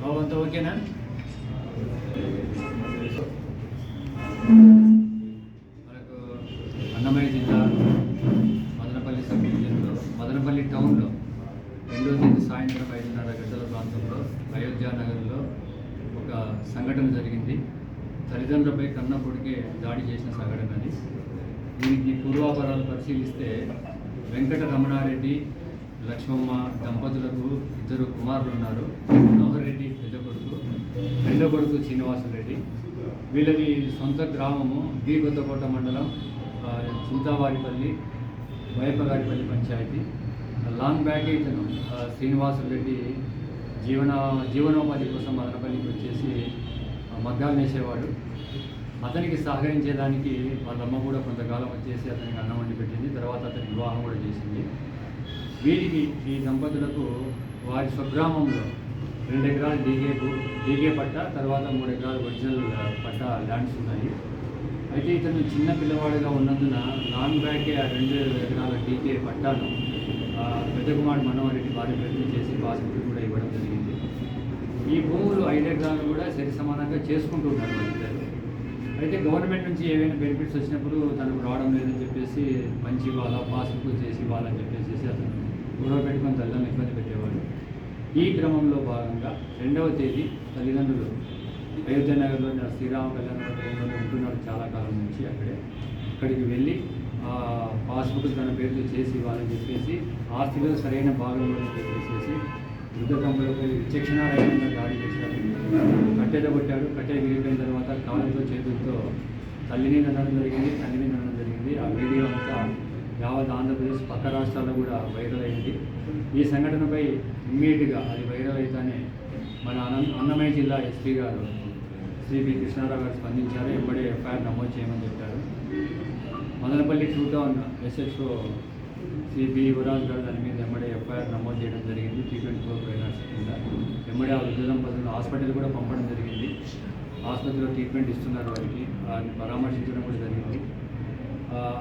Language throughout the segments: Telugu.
బాబంతా ఓకేనా? మనకు అన్నమయ్య జిల్లా మదనపల్లి సబ్ డివిజన్లో మదనపల్లి టౌన్లో రెండో తేదీ సాయంత్రం ఐదున్నర గంటల ప్రాంతంలో అయోధ్య నగర్లో ఒక సంఘటన జరిగింది. తల్లిదండ్రులపై కన్న కొడుకే దాడి చేసిన సంఘటన అది. దీనికి పూర్వాపరాలు పరిశీలిస్తే వెంకట రమణారెడ్డి లక్ష్మమ్మ దంపతులకు ఇద్దరు కుమారులు ఉన్నారు. రెండో కొడుకు శ్రీనివాసరెడ్డి వీళ్ళది సొంత గ్రామము గీ కొత్తకోట మండలం చింతావారిపల్లి వైపగారిపల్లి పంచాయతీ. లాంగ్ బ్యాక్ ఇతను శ్రీనివాసరెడ్డి జీవన జీవనోపాధి కోసం మదనపల్లికి వచ్చేసి మగ్గాలు నేసేవాడు. అతనికి సహకరించేదానికి వాళ్ళమ్మ కూడా కొంతకాలం వచ్చేసి అతనికి అన్నం వండి పెట్టింది తర్వాత అతనికి వివాహం కూడా చేసింది. వీరికి ఈ దంపతులకు వారి స్వగ్రామంలో రెండు ఎకరాలు డీగే భూ- డీగే పట్ట తర్వాత మూడు ఎకరాలు ఒరిజినల్ పట్ట ల్యాండ్స్ ఉన్నాయి. అయితే ఇతను చిన్న పిల్లవాడిగా ఉన్నందున లాంగ్ బ్యాకే ఆ రెండు ఎకరాల డీకే పట్టాను పెద్ద కుమారుడు మనోహర్ రెడ్డి భార్య ప్రయత్నం చేసి పాస్బుక్ కూడా ఇవ్వడం జరిగింది. ఈ భూములు ఐదు ఎకరాలు కూడా సరి సమానంగా చేసుకుంటున్నారు అయితే గవర్నమెంట్ నుంచి ఏవైనా బెనిఫిట్స్ వచ్చినప్పుడు తనకు రావడం లేదని చెప్పేసి మంచి ఇవ్వాలా పాస్బుక్ చేసి ఇవ్వాలని చెప్పేసి అతను గొడవ పెట్టుకొని తల్లిదండ్రులు ఇబ్బంది పెట్టేవాడు. ఈ క్రమంలో భాగంగా రెండవ తేదీ తల్లిదండ్రులు అయోధ్య నగర్లో శ్రీరామ కళ్యాణ మండపంలో ఉంటున్నారు చాలా కాలం నుంచి అక్కడే. అక్కడికి వెళ్ళి ఆ పాస్బుక్ తన పేరుతో చేసి ఇవ్వాలని చెప్పేసి ఆస్తిలో సరైన భాగం చెప్పేసి వృద్ధ దంపతులపై విచక్షణారహితంగా దాడి చేశారు. కట్టెతో కొట్టాడు కట్టె విరిగిపోయిన తర్వాత కాళ్ళతో చేతులతో తల్లిని నడడం జరిగింది తల్లిని నడడం జరిగింది. ఆ వీడియో అంతా యావత్ ఆంధ్రప్రదేశ్ పక్క రాష్ట్రాల్లో కూడా వైరల్ అయింది. ఈ సంఘటనపై ఇమ్మీడియట్గా అది వైరల్ అయితేనే మన అన్న అన్నమయ్య జిల్లా ఎస్పీ గారు శ్రీ పి కృష్ణారావు గారు స్పందించారు. ఎంబడే ఎఫ్ఐఆర్ నమోదు చేయమని చెప్పారు. Madanapalle two town SHO C B Yuvaraj గారు దాని మీద ఎంబడే ఎఫ్ఐఆర్ నమోదు చేయడం జరిగింది. ట్రీట్మెంట్ ట్వంటీ ఫోర్ ఫైనాన్స్ కింద ఎంబడే ఆ వృద్ధ దంపతులను హాస్పిటల్ కూడా పంపడం జరిగింది. ఆసుపత్రిలో ట్రీట్మెంట్ ఇస్తున్నారు వారికి. వారిని పరామర్శించడం కూడా జరిగింది.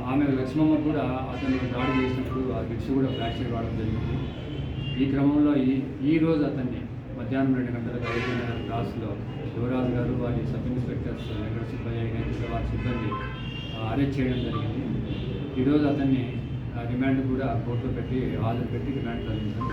ఆమె లక్ష్మమ్మ కూడా అతను దాడి చేసినప్పుడు ఆ గిడ్స్ కూడా ఫ్రాక్చర్ కావడం జరిగింది. ఈ క్రమంలో ఈ ఈరోజు అతన్ని మధ్యాహ్నం రెండు గంటలకు ఐదు గంటల క్లాస్లో యువరాజు గారు వారి సబ్ ఇన్స్పెక్టర్స్ వెంకట సుబ్బయ్య గారి వారి సిబ్బంది అరెస్ట్ చేయడం జరిగింది. ఈరోజు అతన్ని ఆ, రిమాండ్ కూడా కోర్టులో పెట్టి హాజరు పెట్టి రిమాండ్ తరలించడం